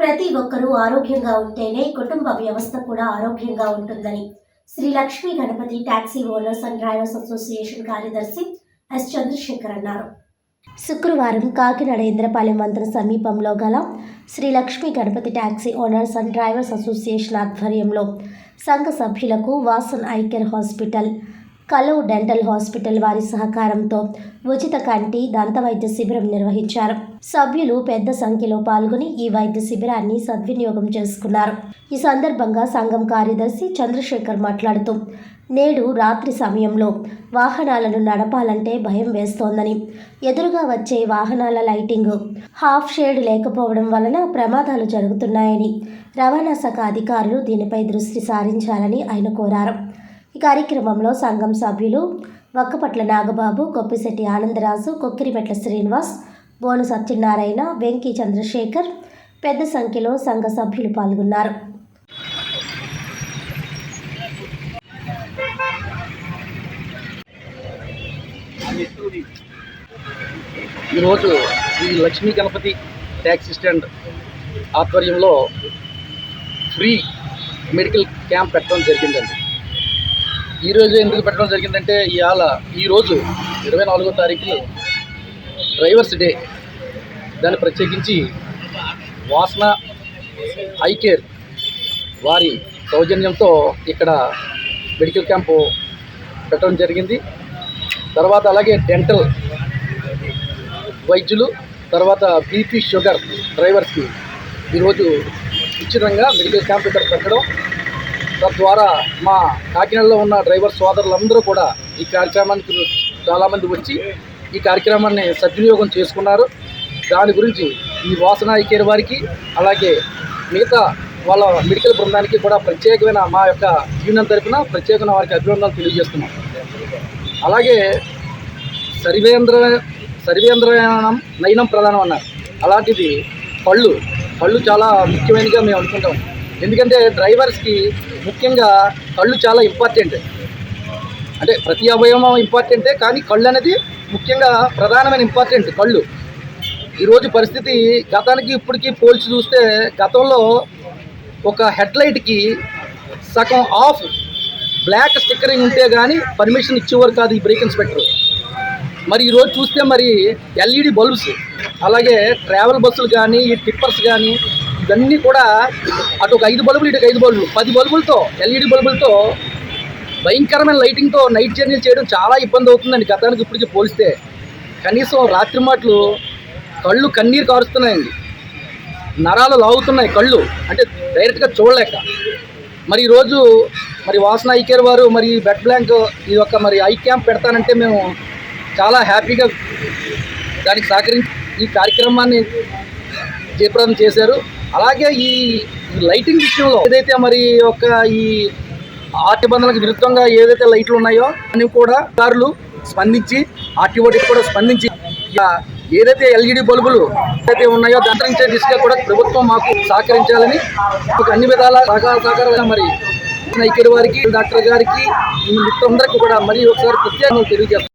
ప్రతి ఒక్కరూ ఆరోగ్యంగా ఉంటేనే కుటుంబ వ్యవస్థ కూడా ఆరోగ్యంగా ఉంటుందని. Shri Lakshmi Ganapati taxi owners and drivers association కార్యదర్శి ఎస్ చంద్రశేఖర్ అన్నారు. శుక్రవారం కాకినాడ ఇంద్రపాలెం వంతెన సమీపంలో గల Shri Lakshmi Ganapati taxi owners and drivers association ఆధ్వర్యంలో సంఘ సభ్యులకు వాసన్ ఐకేర్ హాస్పిటల్ కలో డెంటల్ హాస్పిటల్ వారి సహకారంతో ఉచిత కంటి దంత వైద్య శిబిరం నిర్వహించారు. సభ్యులు పెద్ద సంఖ్యలో పాల్గొని ఈ వైద్య శిబిరాన్ని సద్వినియోగం చేసుకున్నారు. ఈ సందర్భంగా సంఘం కార్యదర్శి చంద్రశేఖర్ మాట్లాడుతూ నేడు రాత్రి సమయంలో వాహనాలను నడపాలంటే భయం వేస్తోందని ఎదురుగా వచ్చే వాహనాల లైటింగ్ హాఫ్ షేడ్ లేకపోవడం వలన ప్రమాదాలు జరుగుతున్నాయని రవాణా శాఖ అధికారులు దీనిపై దృష్టి సారించాలని ఆయన కోరారు. ఈ కార్యక్రమంలో సంఘం సభ్యులు వక్కపట్ల నాగబాబు కొప్పిశెట్టి ఆనందరాజు కొక్కిరిమెట్ల శ్రీనివాస్ బోను సత్యనారాయణ వెంకీ చంద్రశేఖర్ పెద్ద సంఖ్యలో సంఘ సభ్యులు పాల్గొన్నారు. ఈరోజు ఈ లక్ష్మీ గణపతి ట్యాక్సీ స్టాండ్ ఆధ్వర్యంలో ఫ్రీ మెడికల్ క్యాంప్ పెట్టడం జరిగిందండి. ఈరోజు ఎందుకు పెట్టడం జరిగిందంటే ఇవాళ ఈరోజు ఇరవై నాలుగో తారీఖు డ్రైవర్స్ డే. దాన్ని ప్రత్యేకించి వాసన ఐ కేర్ వారి సౌజన్యంతో ఇక్కడ మెడికల్ క్యాంపు పెట్టడం జరిగింది. తర్వాత అలాగే డెంటల్ వైద్యులు తర్వాత బీపీ షుగర్ డ్రైవర్స్కి ఈరోజు ఉచితంగా మెడికల్ క్యాంప్ ఇక్కడ పెట్టడం తద్వారా మా కాకినాడలో ఉన్న డ్రైవర్ సోదరులందరూ కూడా ఈ కార్యక్రమానికి చాలామంది వచ్చి ఈ కార్యక్రమాన్ని సద్వినియోగం చేసుకున్నారు. దాని గురించి ఈ వాసన ఐకేర్ వారికి అలాగే మిగతా వాళ్ళ మెడికల్ బృందానికి కూడా ప్రత్యేకమైన మా యొక్క యూనియన్ తరఫున ప్రత్యేకమైన వారికి అభినందనలు తెలియజేస్తున్నాం. అలాగే సర్వేంద్ర సర్వేంద్రయానం నయనం ప్రధానం అన్నారు. అలాంటిది పళ్ళు పళ్ళు చాలా ముఖ్యమైనగా మేము అనుకుంటాం. ఎందుకంటే డ్రైవర్స్కి ముఖ్యంగా కళ్ళు చాలా ఇంపార్టెంట్. అంటే ప్రతి అవయవం ఇంపార్టెంటే కానీ కళ్ళు అనేది ముఖ్యంగా ప్రధానమైన ఇంపార్టెంట్ కళ్ళు. ఈరోజు పరిస్థితి గతానికి ఇప్పటికీ పోల్చి చూస్తే గతంలో ఒక హెడ్లైట్కి సగం ఆఫ్ బ్లాక్ స్టిక్కరింగ్ ఉంటే కానీ పర్మిషన్ ఇచ్చేవారు కాదు ఈ బ్రేక్ ఇన్స్పెక్టర్. మరి ఈరోజు చూస్తే మరి ఎల్ఈడి బల్బ్స్ అలాగే ట్రావెల్ బస్సులు కానీ ఈ టిప్పర్స్ కానీ ఇవన్నీ కూడా అటు ఒక ఐదు బల్బులు ఇటు ఐదు బల్బులు. పది బల్బులతో ఎల్ఈడి బల్బులతో భయంకరమైన లైటింగ్తో నైట్ జర్నీలు చేయడం చాలా ఇబ్బంది అవుతుందండి. గతానికి ఇప్పటికి పోలిస్తే కనీసం రాత్రి మాటలు కళ్ళు కన్నీరు కారుస్తున్నాయండి. నరాలు లాగుతున్నాయి కళ్ళు. అంటే డైరెక్ట్గా చూడలేక. మరి ఈరోజు మరి వాసన ఐకేర్ వారు మరి బెడ్ బ్లాంక్ ఇది ఒక మరి ఐ క్యాంప్ పెడతానంటే మేము చాలా హ్యాపీగా దానికి సహకరించి ఈ కార్యక్రమాన్ని జయప్రదం చేశారు. అలాగే ఈ లైటింగ్ విషయంలో ఏదైతే మరి ఒక ఈ ఆర్టి బంధనకు విరుద్ధంగా ఏదైతే లైట్లు ఉన్నాయో అని కూడా అధికారులు స్పందించి ఆర్టీఓటికి కూడా స్పందించి ఏదైతే ఎల్ఈడి బల్బులు ఏదైతే ఉన్నాయో దంతరించే దిశగా కూడా ప్రభుత్వం మాకు సహకరించాలని మాకు అన్ని విధాల సహకార సహకారాలుగా మరి నైకేరు వారికి డాక్టర్ గారికి మిత్రులందరికీ కూడా మరి ఒకసారి ప్రత్యేకంగా తెలియజేస్తాం